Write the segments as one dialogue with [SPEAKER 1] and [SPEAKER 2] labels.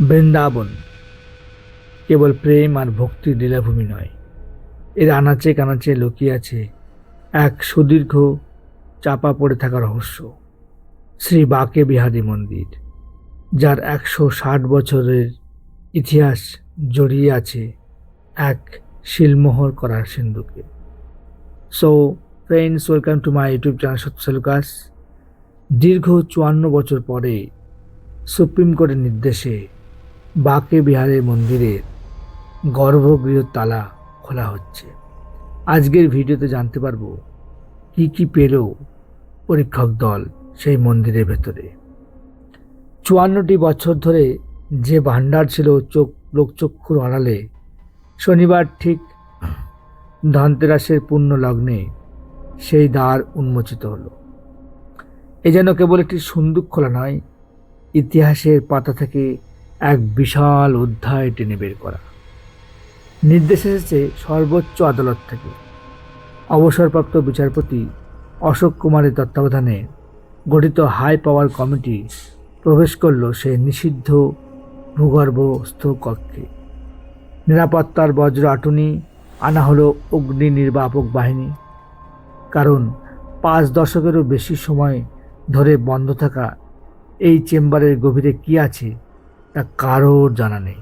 [SPEAKER 1] বৃন্দাবন। কেবল প্রেম আর ভক্তির লীলাভূমি নয়। এর আনাচে কানাচে লুকিয়ে আছে এক সুদীর্ঘ চাপা পড়ে থাকা রহস্য। শ্রী বাকে বিহারী মন্দির, যার একশো ষাট বছরের ইতিহাস জড়িয়ে আছে এক শিলমোহর করার সিন্ধুকে। So friends welcome to my YouTube channel সত্যসালুকাস দীর্ঘ চুয়ান্ন বছর পরে সুপ্রিম কোর্টের নির্দেশে বাকে বিহারের মন্দিরের গর্ভগৃহ তালা খোলা হচ্ছে। আজকের ভিডিওতে জানতে পারব কি কি পেল পরীক্ষক দল সেই মন্দিরের ভেতরে। চুয়ান্নটি বছর ধরে যে ভাণ্ডার ছিল চোখ, লোকচক্ষুর আড়ালে, শনিবার ঠিক ধনতেরাসের পূর্ণ লগ্নে সেই দ্বার উন্মোচিত হলো। এ যেন কেবল একটি সুন্দুক খোলা নয়, ইতিহাসের পাতা থেকে এক বিশাল অধ্যায় টেনে বের করা। নির্দেশ এসেছে সর্বোচ্চ আদালত থেকে। অবসরপ্রাপ্ত বিচারপতি অশোক কুমারের তত্ত্বাবধানে গঠিত হাই পাওয়ার কমিটি প্রবেশ করল সে নিষিদ্ধ ভূগর্ভস্থ কক্ষে। নিরাপত্তার বজ্র আটুনি আনা হলো অগ্নি নির্বাপক বাহিনী। কারণ পাঁচ দশকেরও বেশি সময় ধরে বন্ধ থাকা এই চেম্বারের গভীরে কি আছে তা কারোর জানা নেই।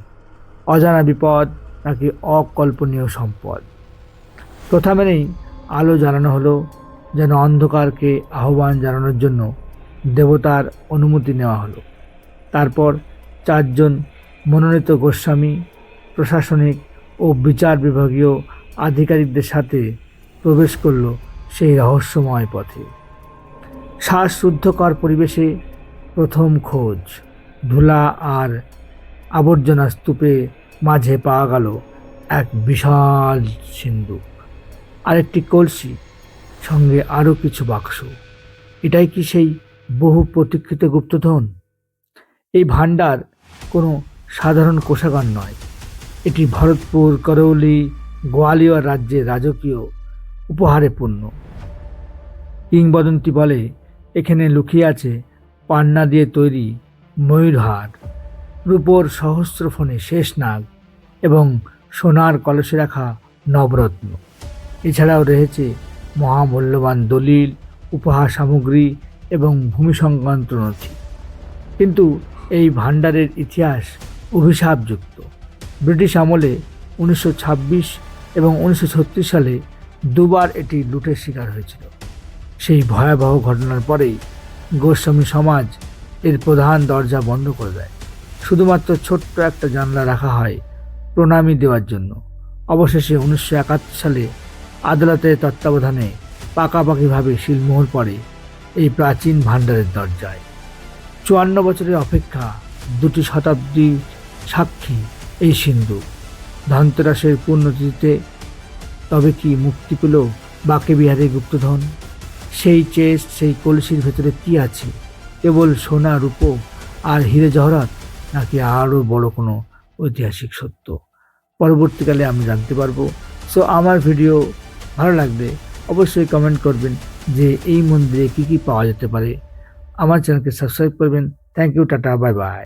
[SPEAKER 1] অজানা বিপদ নাকি অকল্পনীয় সম্পদ। প্রথা মেনেই আলো জ্বালানো হলো যেন অন্ধকারকে আহ্বান জানানোর জন্য দেবতার অনুমতি নেওয়া হলো। তারপর চারজন মনোনীত গোস্বামী, প্রশাসনিক ও বিচার বিভাগীয় আধিকারিকদের সাথে প্রবেশ করল সেই রহস্যময় পথে। শ্বাসরুদ্ধকর পরিবেশে প্রথম খোঁজ। ধুলা আর আবর্জনা স্তূপে মাঝে পাওয়া গেল এক বিশাল সিন্দুক। আরেকটি কলসি, সঙ্গে আরও কিছু বাক্স। এটাই কি সেই বহু প্রতীক্ষিত গুপ্তধন? এই ভাণ্ডার কোনো সাধারণ কোষাগার নয়। এটি ভরতপুর, করৌলি, গোয়ালিয়র রাজ্যের রাজকীয় উপহারে পূর্ণ। কিংবদন্তি বলে এখানে লুকিয়ে আছে পান্না দিয়ে তৈরি ময়ূরহার রূপোর ফোনে শেষ নাগ এবং সোনার কলসে রাখা নবরত্ন। এছাড়াও রয়েছে মহামূল্যবান দলিল, উপহার সামগ্রী এবং ভূমি সংক্রান্ত নথি। কিন্তু এই ভাণ্ডারের ইতিহাস অভিশাপযুক্ত। ব্রিটিশ আমলে উনিশশো ছাব্বিশ এবং উনিশশো ছত্রিশ সালে দুবার এটি লুটের শিকার হয়েছিল। সেই ভয়াবহ ঘটনার পরেই গোস্বামী সমাজ এর প্রধান দরজা বন্ধ করে দেয়। শুধুমাত্র ছোট্ট একটা জানলা রাখা হয় প্রণামী দেওয়ার জন্য। অবশেষে উনিশশো একাত্তর সালে আদালতের তত্ত্বাবধানে পাকাপাকিভাবে শিলমোহর পড়ে এই প্রাচীন ভাণ্ডারের দরজায়। চুয়ান্ন বছরের অপেক্ষা দুটি শতাব্দী সাক্ষী এই সিন্ধু। ধনতেরাসের পূর্ণতিথিতে তবে কি মুক্তি পেল বাকে বিহারের গুপ্তধন? সেই চেস্ট সেই কলসির ভেতরে কি আছে? কেবল সোনা, রূপো আর হিরে জহরাত, নাকি আরও বড় কোনো ঐতিহাসিক সত্য? পরবর্তীকালে আমি জানতে পারব। সো আমার ভিডিও ভালো লাগবে অবশ্যই কমেন্ট করবেন যে এই মন্দিরে কি কি পাওয়া যেতে পারে। আমার চ্যানেলকে সাবস্ক্রাইব করবেন। Thank you tata bye bye